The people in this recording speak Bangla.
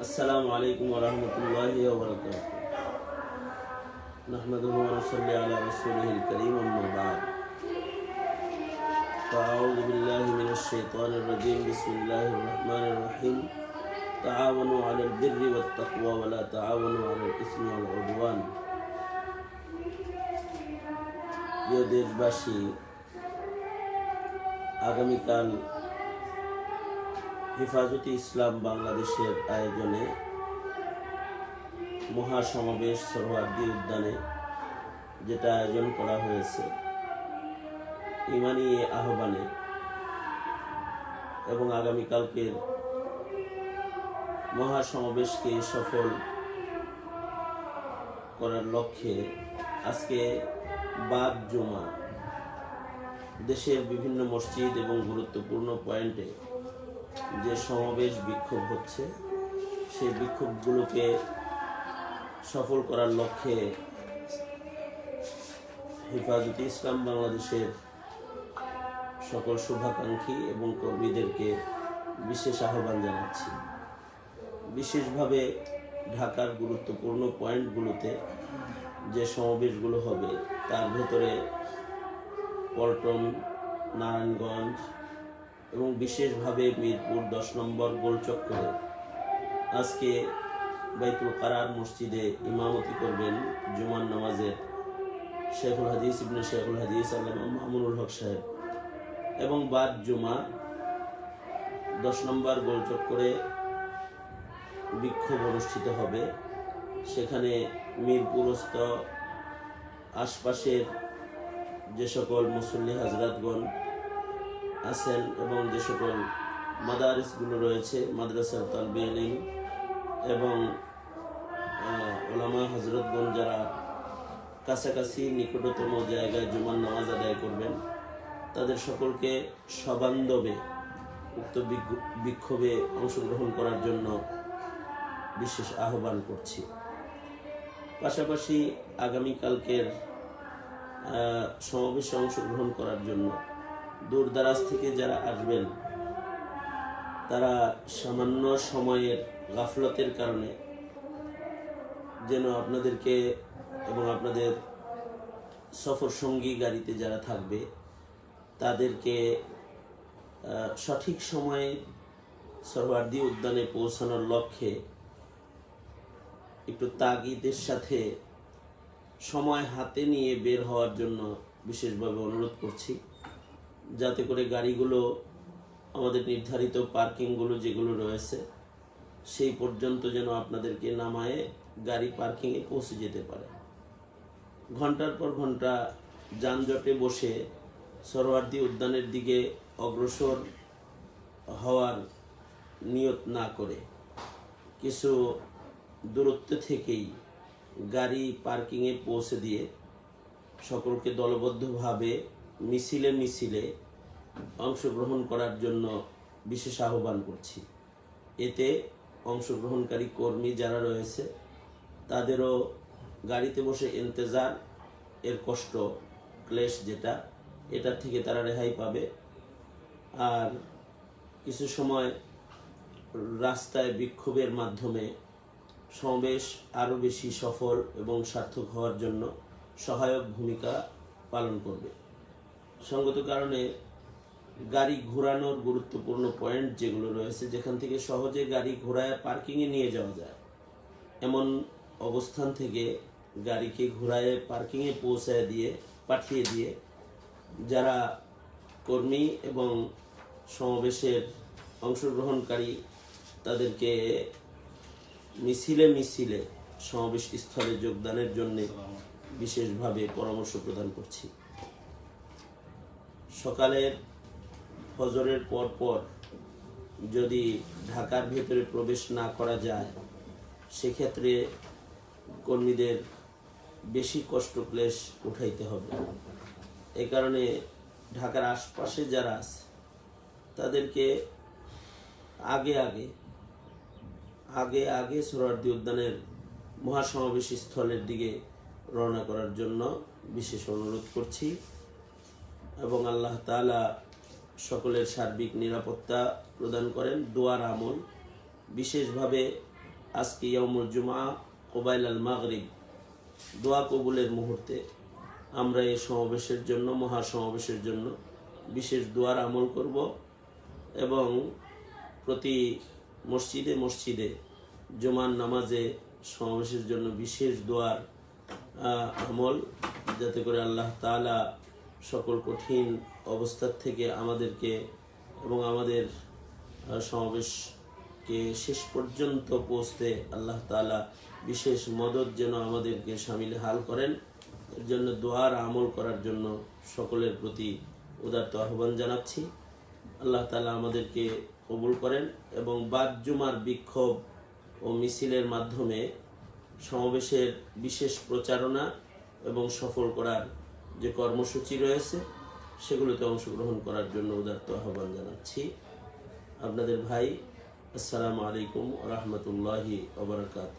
السلام عليكم ورحمة الله وبركاته نحمده ونصلي على رسوله الكريم أما بعد فأعوذ بالله من الشيطان الرجيم بسم الله الرحمن الرحيم تعاونوا على البر والتقوى ولا تعاونوا على الإثم والعدوان প্রিয় দেশবাসী আগামীকাল হেফাজতে ইসলাম বাংলাদেশের আয়োজনে মহাসমাবেশ সরোয়ার্দী উদ্যানে যেটা আয়োজন করা হয়েছে, ইমানি আহ্বানে এবং আগামীকালকের মহাসমাবেশকে সফল করার লক্ষ্যে আজকে বাদ জমা দেশের বিভিন্ন মসজিদ এবং গুরুত্বপূর্ণ পয়েন্টে যে সমাবেশ বিক্ষোভ হচ্ছে, সেই বিক্ষোভগুলোকে সফল করার লক্ষ্যে হেফাজতে ইসলাম বাংলাদেশের সকল শুভাকাঙ্ক্ষী এবং কর্মীদেরকে বিশেষ আহ্বান জানাচ্ছি। বিশেষভাবে ঢাকার গুরুত্বপূর্ণ পয়েন্টগুলোতে যে সমাবেশগুলো হবে, তার ভেতরে পল্টন, নারায়ণগঞ্জ এবং বিশেষভাবে মিরপুর দশ নম্বর গোলচক্করে আজকে বাইতুল কারার মসজিদে ইমামতি করবেন জুমান নামাজের শেখুল হাদিস ইবনে শেখুল হাদিস আল্লামা মামুনুল হক সাহেব। এবং বাদ জুমা দশ নম্বর গোলচক্করে বিক্ষোভ অনুষ্ঠিত হবে। সেখানে মিরপুরস্থ আশপাশের যে সকল মুসল্লি হাজরাতগণ আছেন এবং যে সকল মাদারিসগুলো রয়েছে, মাদ্রাসার তালবে ইলম এবং ওলামা হজরতগণ যারা কাছাকাছি নিকটতম জায়গায় জুমার নামাজ আদায় করবেন, তাদের সকলকে সবান্ধবে, উক্ত বিক্ষো- বিক্ষোভে অংশগ্রহণ করার জন্য বিশেষ আহ্বান করছি। পাশাপাশি আগামীকালকের সমাবেশে অংশগ্রহণ করার জন্য দূর দারাজ থেকে যারা আসবেন, তারা সামান্য সময়ের গাফলতের কারণে যেন আপনাদেরকে এবং আপনাদের সফর সঙ্গী গাড়িতে যারা থাকবে, তাদেরকে সঠিক সময়ে সরওয়ার্দী উদ্যানে পৌঁছানোর লক্ষ্যে একটু তাগিদের সাথে সময় হাতে নিয়ে বের হওয়ার জন্য বিশেষভাবে অনুরোধ করছি। যাতে করে গাড়িগুলো আমাদের নির্ধারিত পার্কিংগুলো যেগুলো রয়েছে, সেই পর্যন্ত যেন আপনাদেরকে নামায়ে গাড়ি পার্কিংয়ে পৌঁছে যেতে পারে। ঘণ্টার পর ঘণ্টা যানজটে বসে সরোয়ার্দী উদ্যানের দিকে অগ্রসর হওয়ার নিয়ত না করে কিছু দূরত্ব থেকেই গাড়ি পার্কিংয়ে পৌঁছে দিয়ে সকলকে দলবদ্ধভাবে মিছিলে মিছিলে অংশগ্রহণ করার জন্য বিশেষ আহ্বান করছি। এতে অংশগ্রহণকারী কর্মী যারা রয়েছে, তাদেরও গাড়িতে বসে ইন্তজার, এর কষ্ট, ক্লেশ যেটা এটার থেকে তারা রেহাই পাবে। আর কিছু সময় রাস্তায় বিক্ষোভের মাধ্যমে সমাবেশ আরও বেশি সফল এবং সার্থক হওয়ার জন্য সহায়ক ভূমিকা পালন করবে। সঙ্গত কারণে গাড়ি ঘোরানোর গুরুত্বপূর্ণ পয়েন্ট যেগুলো রয়েছে, যেখান থেকে সহজে গাড়ি ঘোরায়, পার্কিংয়ে নিয়ে যাওয়া যায়। এমন অবস্থান থেকে গাড়িকে ঘোরায়, পার্কিংয়ে পৌঁছায় দিয়ে, পাঠিয়ে দিয়ে যারা কর্মী এবং সমাবেশের অংশগ্রহণকারী, তাদেরকে মিছিলে মিছিলে সমাবেশ স্থলে যোগদানের জন্য বিশেষভাবে পরামর্শ প্রদান করছি। সকালের ফজরের পর পর যদি ঢাকার ভেতরে প্রবেশ না করা যায়, সেক্ষেত্রে কর্মীদের বেশি কষ্ট ক্লেশ উঠাইতে হবে। এ কারণে ঢাকার আশপাশে যারা আছে, তাদেরকে আগে আগে আগে আগে সোহরার্দি উদ্যানের মহাসমাবেশ স্থলের দিকে রওনা করার জন্য বিশেষ অনুরোধ করছি। এবং আল্লাহ তাআলা সকলের সার্বিক নিরাপত্তা প্রদান করেন। দোয়ার আমল। বিশেষভাবে আজকে ইয়ামুল জুমা কোবাইল আল মাগরিব। দোয়া কবুলের মুহূর্তে আমরা এই সমাবেশের জন্য, মহাসমাবেশের জন্য বিশেষ দোয়ার আমল করব এবং প্রতি মসজিদে মসজিদে জুমার নামাজে সমাবেশের জন্য বিশেষ দোয়ার আমল, যাতে করে আল্লাহ তাআলা সকল কঠিন অবস্থার থেকে আমাদেরকে এবং আমাদের সমাবেশকে শেষ পর্যন্ত পৌঁছতে আল্লাহ তালা বিশেষ মদত যেন আমাদেরকে সামিল হাল করেন। এর জন্য দোয়ার আমল করার জন্য সকলের প্রতি উদারত আহ্বান জানাচ্ছি। আল্লাহ তালা আমাদেরকে কবুল করেন এবং বাদ জুমার বিক্ষোভ ও মিছিলের মাধ্যমে সমাবেশের বিশেষ প্রচারণা এবং সফল করার যে কর্মসূচি রয়েছে, সেগুলোতে অংশগ্রহণ করার জন্য উদার্ত আহ্বান জানাচ্ছি। আপনাদের ভাই, আসসালামু আলাইকুম রহমতুল্লাহি ওবরাকাত